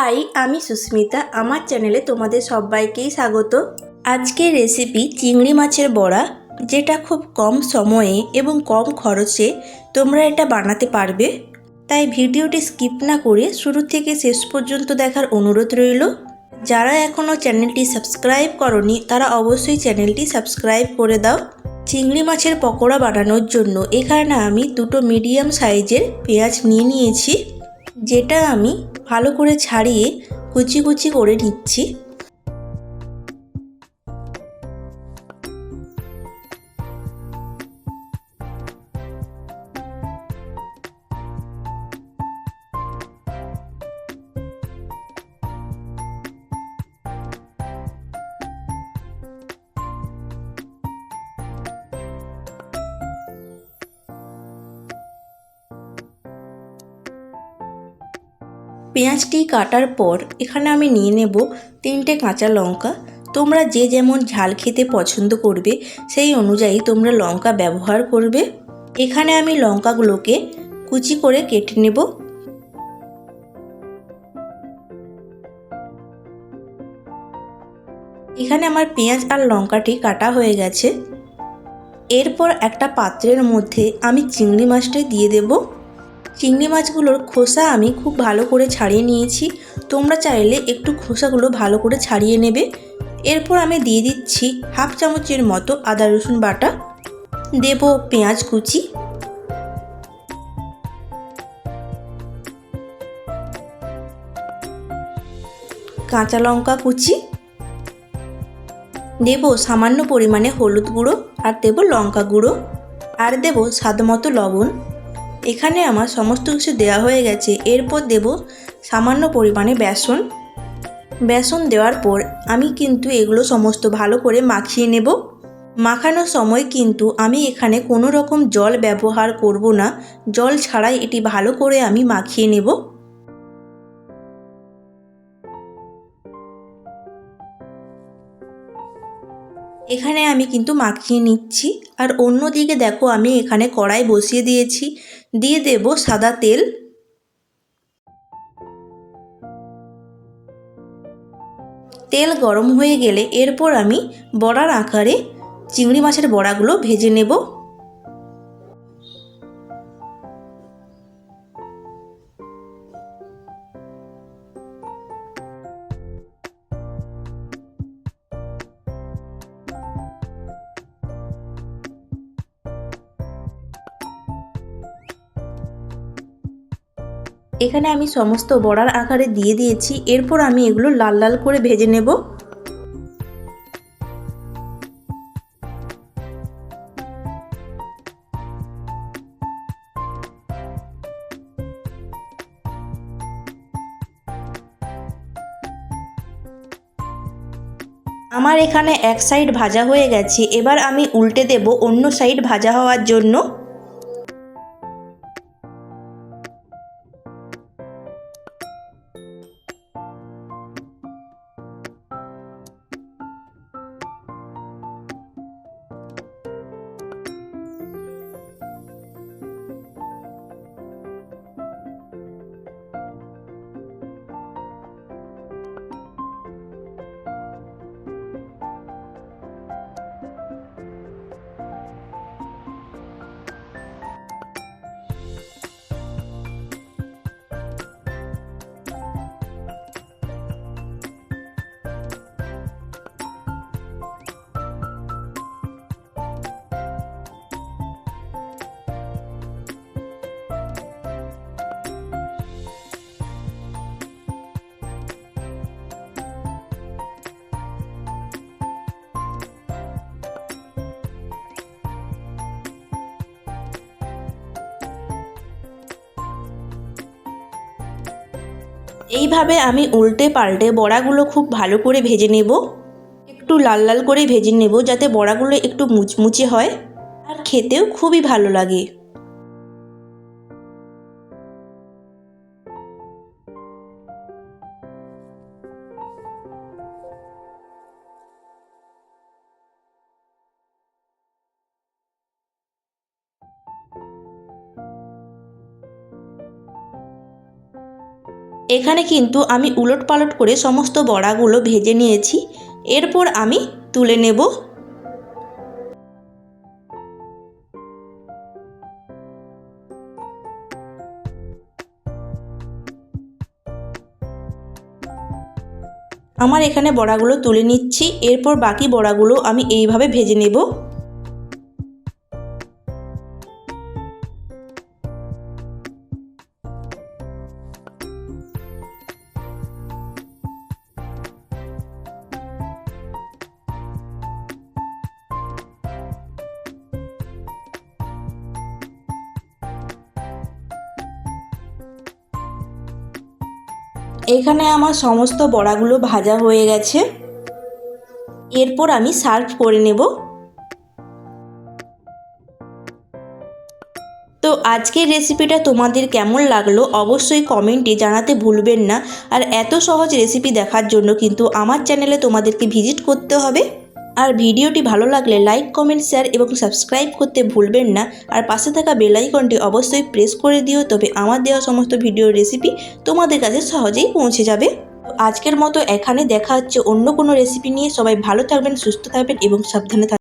High, আমি সুস্মিতা। আমার চ্যানেলে তোমাদের সবাইকেই স্বাগত। আজকের রেসিপি চিংড়ি মাছের বড়া, যেটা খুব কম সময়ে এবং কম খরচে তোমরা এটা বানাতে পারবে। তাই ভিডিওটি স্কিপ না করে শুরু থেকে শেষ পর্যন্ত দেখার অনুরোধ রইল। যারা এখনও চ্যানেলটি সাবস্ক্রাইব করনি, তারা অবশ্যই চ্যানেলটি সাবস্ক্রাইব করে দাও। চিংড়ি মাছের পকোড়া বানানোর জন্য এখানে আমি দুটো মিডিয়াম সাইজের পেঁয়াজ নিয়ে নিয়েছি। যেটা আমি ভালো করে ছাড়িয়ে কুচি কুচি করে নিচ্ছি। পেঁয়াজটি কাটার পর এখানে আমি নিয়ে নেব তিনটে কাঁচা লঙ্কা। তোমরা যে যেমন ঝাল খেতে পছন্দ করবে, সেই অনুযায়ী তোমরা লঙ্কা ব্যবহার করবে। এখানে আমি লঙ্কাগুলোকে কুচি করে কেটে নেব। এখানে আমার পেঁয়াজ আর লঙ্কাটি কাটা হয়ে গেছে। এরপর একটা পাত্রের মধ্যে আমি চিংড়ি মাছটা দিয়ে দেবো। চিংড়ি মাছগুলোর খোসা আমি খুব ভালো করে ছাড়িয়ে নিয়েছি। তোমরা চাইলে একটু খোসাগুলো ভালো করে ছাড়িয়ে নেবে। এরপর আমি দিয়ে দিচ্ছি হাফ চামচের মতো আদা, রসুন বাটা। দেব পেঁয়াজ কুচি। কাঁচা লঙ্কা কুচি। দেব সামান্য পরিমাণে হলুদ গুঁড়ো আর দেব লঙ্কা গুঁড়ো। আর দেব স্বাদ মতো লবণ। এখানে আমার সমস্ত কিছু দেওয়া হয়ে গেছে। এরপর দেব সামান্য পরিমাণে বেসন। বেসন দেওয়ার পর আমি কিন্তু এগুলো সমস্ত ভালো করে মাখিয়ে নেব। মাখানোর সময় কিন্তু আমি এখানে কোনো রকম জল ব্যবহার করব না। জল ছাড়াই এটি ভালো করে আমি মাখিয়ে নেব। এখানে আমি কিন্তু মাখিয়ে নিচ্ছি। আর অন্যদিকে দেখো আমি এখানে কড়াই বসিয়ে দিয়েছি। দিয়ে দেব সাদা তেল। তেল গরম হয়ে গেলে এরপর আমি বড়ার আকারে চিংড়ি মাছের বড়াগুলো ভেজে নেব। এখানে আমি সমস্ত বড়ার আকারে দিয়ে দিয়েছি। এরপর আমি এগুলো লাল লাল করে ভেজে নেব। আমার এখানে এক সাইড ভাজা হয়ে গেছে। এবার আমি উল্টে দেব অন্য সাইড ভাজা হওয়ার জন্য। এইভাবে আমি উল্টে পাল্টে বড়াগুলো খুব ভালো করে ভেজে নেব। একটু লাল লাল করে ভেজে নেব যাতে বড়াগুলো একটু মুচমুচে হয়। আর খেতেও খুবই ভালো লাগে। এখানে কিন্তু আমি উলট পালট করে সমস্ত বড়াগুলো ভেজে নিয়েছি। এরপর আমি তুলে নেব। আমার এখানে বড়াগুলো তুলে নিচ্ছি। এরপর বাকি বড়াগুলো আমি এইভাবে ভেজে নেব। এখানে আমার সমস্ত বড়াগুলো ভাজা হয়ে গেছে। এরপর আমি সার্ভ করে নেব। তো আজকের রেসিপিটা তোমাদের কেমন লাগল অবশ্যই কমেন্টে জানাতে ভুলবেন না। আর এত সহজ রেসিপি দেখার জন্য কিন্তু আমার চ্যানেলে তোমাদেরকে ভিজিট করতে হবে। আর ভিডিওটি ভালো লাগলে লাইক, কমেন্ট শেয়ার এবং সাবস্ক্রাইব করতে ভুলবেন না। আর পাশে থাকা বেলাইকনটি অবশ্যই প্রেস করে দিও, তবে আমার দেওয়া সমস্ত ভিডিওর রেসিপি তোমাদের কাছে সহজেই পৌঁছে যাবে। আজকের মতো এখানে দেখা হচ্ছে অন্য কোনো রেসিপি নিয়ে। সবাই ভালো থাকবেন, সুস্থ থাকবেন এবং সাবধানে থাকবেন।